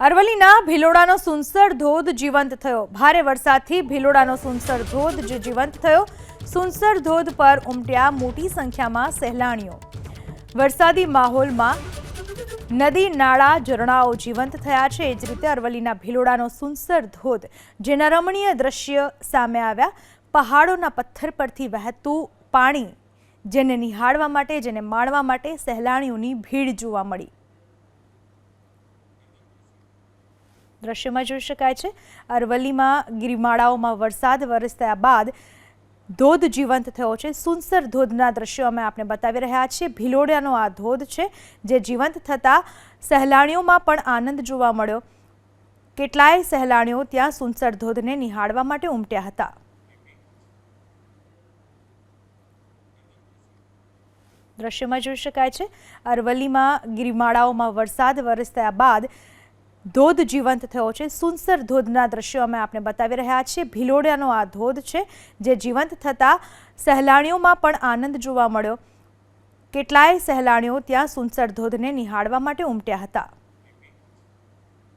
અરવલ્લીના ભિલોડાનો સુનસર ધોધ જીવંત થયો. ભારે વરસાદથી ભિલોડાનો સુનસર ધોધ જે જીવંત થયો. સુનસર ધોધ પર ઉમટ્યા મોટી સંખ્યામાં સહેલાણીઓ. વરસાદી માહોલમાં નદી, નાળા, ઝરણાઓ જીવંત થયા છે. એ જ રીતે અરવલ્લીના ભિલોડાનો સુનસર ધોધ, જેના રમણીય દ્રશ્ય સામે આવ્યા, પહાડોના પથ્થર પરથી વહેતું પાણી, જેને નિહાળવા માટે, જેને માણવા માટે સહેલાણીઓની ભીડ જોવા મળી. દ્રશ્યમાં જોઈ શકાય છે. અરવલ્લીમાં ગિરિમાળાઓમાં વરસાદ વરસ્યા બાદ ધોધ જીવંત થયો છે. સુનસર ધોધના દ્રશ્યો અમે આપને બતાવી રહ્યા છીએ. ભિલોડિયાનો આ ધોધ છે જે જીવંત થતાં સહેલાણીઓમાં પણ આનંદ જોવા મળ્યો. કેટલાય સહેલાણીઓ ત્યાં સુનસર ધોધને નિહાળવા માટે ઉમટ્યા હતા. દ્રશ્યમાં જોઈ શકાય છે. અરવલ્લીમાં ગિરિમાળાઓમાં વરસાદ વરસ્યા બાદ ધોધ જીવંત થયો છે. સુનસર ધોધના દ્રશ્યો અમે આપને બતાવી રહ્યા છીએ. ભિલોડિયાનો આ ધોધ છે જે જીવંત થતાં સહેલાણીઓમાં પણ આનંદ જોવા મળ્યો. કેટલાય સહેલાણીઓ ત્યાં સુનસર ધોધને નિહાળવા માટે ઉમટ્યા હતા.